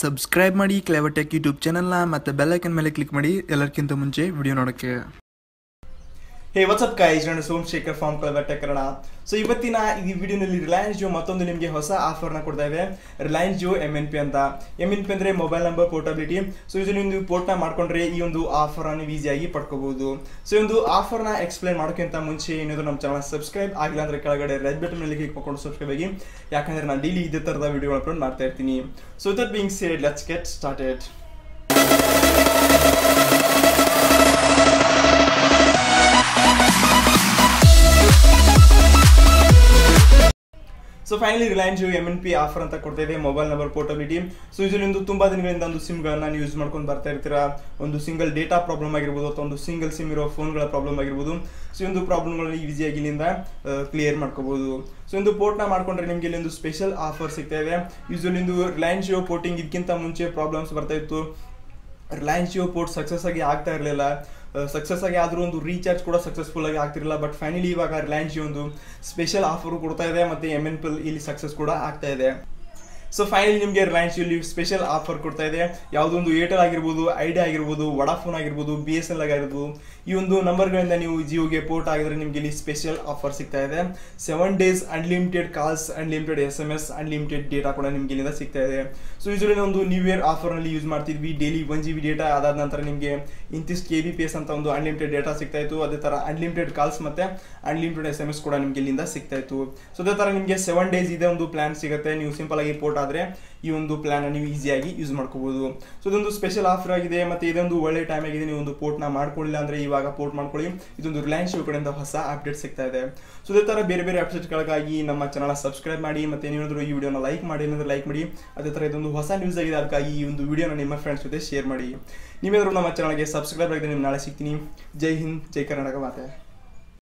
Subscribe ಮಾಡಿ ಕ್ಲೆವಟೆಕ್ YouTube ಚಾನಲ್ನ ಮತ್ತು ಬೆಲ್ಲೈಕನ್ ಮೇಲೆ ಕ್ಲಿಕ್ ಮಾಡಿ ಎಲ್ಲರಿಗಿಂತ ಮುಂಚೆ ವಿಡಿಯೋ ನೋಡೋಕ್ಕೆ. ಹೇ ವಾಟ್ಸಪ್ ಕೈಸ್ ನಾನು ಸೋಮಶೇಖರ್ ಫಾರ್ಮ್ ಕಲಬಟ್ಟೆ ಕನ್ನಡ ಸೊ ಇವತ್ತಿನ ಈ ವಿಡಿಯೋನಲ್ಲಿ ರಿಲಯನ್ಸ್ ಜಿಯೋ ಮತ್ತೊಂದು ನಿಮಗೆ ಹೊಸ ಆಫರ್ನ ಕೊಡ್ತಾ ಇದೆ. Reliance Jio M N P ಅಂತ. ಎಂ ಎನ್ ಪಿ ಅಂದರೆ ಮೊಬೈಲ್ ನಂಬರ್ ಪೋರ್ಟಬಿಲಿಟಿ ಸೊ ಇದನ್ನು ನೀವು ಪೋರ್ಟ್ನ ಮಾಡ್ಕೊಂಡ್ರೆ ಈ ಒಂದು ಆಫರನ್ನು ಈಸಿಯಾಗಿ ಪಡ್ಕೋಬಹುದು. ಸೊ ಈ ಒಂದು ಆಫರ್ನ ಎಕ್ಸ್ಪ್ಲೈನ್ ಮಾಡೋಕ್ಕಿಂತ ಮುಂಚೆ ಏನಾದರೂ ನಮ್ಮ ಚಾನಲ್ ಸಬ್ಸ್ಕ್ರೈಬ್ ಆಗಿಲ್ಲ ಅಂದ್ರೆ ಕೆಳಗಡೆ ರೆಡ್ ಬಟನ್ನಲ್ಲಿ ಕ್ಲಿಕ್ ಮಾಡ್ಕೊಂಡು ಸಬ್ಸ್ಕ್ರೈಬ್ ಆಗಿ. ಯಾಕಂದರೆ ನಾನು ಡೈಲಿ ಇದೇ ಥರದ ವಿಡಿಯೋ ಅಪ್ಲೋಡ್ ಮಾಡ್ತಾ ಇರ್ತೀನಿ. So that being said let's get started so finally Reliance Jio M N P offer ಅಂತ ಕೊಡ್ತಾ ಇದೆ ಮೊಬೈಲ್ ನಂಬರ್ ಪೋರ್ಟಬಿಲಿಟಿ ಸೊ ಇದರಲ್ಲಿ ತುಂಬಾ ದಿನಗಳಿಂದ ಒಂದು ಸಿಮ್ಗಳನ್ನ ನೀವು ಯೂಸ್ ಮಾಡ್ಕೊಂಡು ಬರ್ತಾ ಇರ್ತೀರಾ? ಒಂದು ಸಿಂಗಲ್ ಡೇಟಾ ಪ್ರಾಬ್ಲಮ್ ಆಗಿರ್ಬೋದು ಅಥವಾ ಒಂದು ಸಿಂಗಲ್ ಸಿಮ್ ಇರೋ ಫೋನ್ಗಳ ಪ್ರಾಬ್ಲಮ್ ಆಗಿರ್ಬೋದು. ಸೊ ಒಂದು ಪ್ರಾಬ್ಲಮ್ಗಳನ್ನ ಈಸಿಯಾಗಿ ಇಲ್ಲಿಂದ ಕ್ಲಿಯರ್ ಮಾಡ್ಕೋಬಹುದು ಸೊ ಒಂದು ಪೋರ್ಟ್ನ ಮಾಡ್ಕೊಂಡ್ರೆ ನಿಮಗೆ ಇಲ್ಲಿ ಒಂದು ಸ್ಪೆಷಲ್ ಆಫರ್ ಸಿಗ್ತಾ ಇದೆ. ಯೂಶಲಿ ಒಂದು ರಿಲಯನ್ಸ್ ಜಿಯೋ ಪೋರ್ಟಿಂಗ್ ಇದಕ್ಕಿಂತ ಮುಂಚೆ ಪ್ರಾಬ್ಲಮ್ಸ್ ಬರ್ತಾ ಇತ್ತು. ರಿಲಯನ್ಸ್ ಜಿಯೋ ಪೋರ್ಟ್ ಸಕ್ಸಸ್ ಆಗಿ ಆಗ್ತಾ ಇರಲಿಲ್ಲ. ಸಕ್ಸಸ್ ಆಗಿ ಆದರೂ ಒಂದು ರೀಚಾರ್ಜ್ ಕೂಡ ಸಕ್ಸಸ್ಫುಲ್ ಆಗಿ ಆಗ್ತಿರಲಿಲ್ಲ ಬಟ್ ಫೈನಲಿ ಇವಾಗ ರಿಲಯನ್ಸ್ ಜಿಯೋ ಒಂದು ಸ್ಪೆಷಲ್ ಆಫರ್ ಕೊಡ್ತಾ ಇದೆ ಮತ್ತು ಎಂ ಎನ್ ಪಿಲ್ ಇಲ್ಲಿ ಸಕ್ಸಸ್ ಕೂಡ ಆಗ್ತಾ ಇದೆ. ಸೊ ಫೈನಲಿ ನಿಮಗೆ ರಿಲಯನ್ಸ್ ಇಲ್ಲಿ ಸ್ಪೆಷಲ್ ಆಫರ್ ಕೊಡ್ತಾ ಇದೆ. ಯಾವುದೊಂದು ಏರ್ಟೆಲ್ ಆಗಿರ್ಬೋದು ಐಡಿಯಾ ಆಗಿರ್ಬೋದು ವಡಾಫೋನ್ ಆಗಿರ್ಬೋದು ಬಿ ಎಸ್ ಎಲ್ ಆಗಿರ್ಬೋದು, ಈ ಒಂದು ನಂಬರ್ಗಳಿಂದ ನೀವು ಜಿಯೋಗೆ ಪೋರ್ಟ್ ಆಗಿದ್ರೆ ನಿಮಗೆ ಇಲ್ಲಿ ಸ್ಪೆಷಲ್ ಆಫರ್ ಸಿಗ್ತಾ ಇದೆ. Seven days unlimited calls unlimited S M S unlimited data ಕೂಡ ನಿಮಗೆ ಇಲ್ಲಿಂದ ಸಿಗ್ತಾ ಇದೆ. ಸೊ ಯೂಶಲಿ ಒಂದು ನ್ಯೂ ಇಯರ್ ಆಫರ್ನಲ್ಲಿ ಯೂಸ್ ಮಾಡ್ತಿದ್ವಿ. Daily one G B data ಅದಾದ ನಂತರ ನಿಮಗೆ ಇಂತಿಷ್ಟು ಕೆ ಬಿ ಪಿ ಎಸ್ ಅಂತ ಒಂದು ಅನ್ಲಿಮಿಟೆಡ್ ಡೇಟಾ ಸಿಗ್ತಾ ಇತ್ತು. ಅದೇ ಥರ ಅನ್ಲಿಮಿಟೆಡ್ ಕಾಲ್ಸ್ ಮತ್ತು ಅನ್ಲಿಮಿಟೆಡ್ ಎಸ್ ಎಂ ಎಸ್ ಕೂಡ ನಿಮಗೆ ಇಲ್ಲಿಂದ ಸಿಗ್ತಾ ಇತ್ತು. ಸೊ ಅದೇ ಥರ ನಿಮಗೆ ಸೆವೆನ್ ಡೇಸ್ ಇದೆ ಒಂದು ಪ್ಲಾನ್ ಸಿಗುತ್ತೆ. ನೀವು ಸಿಂಪಲ್ ಆಗಿ ಪೋರ್ಟ್ ಆದರೆ ಈ ಒಂದು ಪ್ಲಾನ್ ನೀವು ಈಸಿಯಾಗಿ ಯೂಸ್ ಮಾಡ್ಕೋಬೋದು. ಸೊ ಇದೊಂದು ಸ್ಪೆಷಲ್ ಆಫರ್ ಆಗಿದೆ ಮತ್ತೆ ಇದೊಂದು ಒಳ್ಳೆ ಟೈಮ್ ಆಗಿದೆ ನೀವು ಒಂದು ಪೋರ್ಟ್ನ ಮಾಡ್ಕೊಳ್ಳಿಲ್ಲ ಅಂದ್ರೆ ಇವಾಗ ಪೋರ್ಟ್ ಮಾಡ್ಕೊಳ್ಳಿ. ಇದೊಂದು ರಿಲಯನ್ಸ್ ಶಿವ ಕಡೆಯಿಂದ ಹೊಸ ಅಪ್ಡೇಟ್ ಸಿಗ್ತಾ ಇದೆ. ಸೊ ಅದೇ ತರ ಬೇರೆ ಬೇರೆ ಅಪ್ಡೇಟ್ಗಳಿಗಾಗಿ ನಮ್ಮ ಚಾನಲ್ ಸಬ್ಸ್ಕ್ರೈಬ್ ಮಾಡಿ ಮತ್ತೆ ಏನೇನಾದರೂ ಈ ವಿಡಿಯೋನ ಲೈಕ್ ಮಾಡಿ ಏನಂದ್ರೆ ಲೈಕ್ ಮಾಡಿ, ಅದೇ ತರ ಇದೊಂದು ಹೊಸ ನ್ಯೂಸ್ ಆಗಿದೆ ಅದಕ್ಕಾಗಿ ಈ ಒಂದು ವಿಡಿಯೋನ ನಿಮ್ಮ ಫ್ರೆಂಡ್ಸ್ ಜೊತೆ ಶೇರ್ ಮಾಡಿ. ನೀವೇನಾದರೂ ನಮ್ಮ ಚಾನಲ್ಗೆ ಸಬ್ಸ್ಕ್ರೈಬ್ ಆಗಿದೆ ನಿಮ್ಮ ನಾಳೆ ಸಿಗ್ತೀನಿ. ಜೈ ಹಿಂದ್, ಜೈ ಕರ್ನಾಟಕ ಮಾತೆ.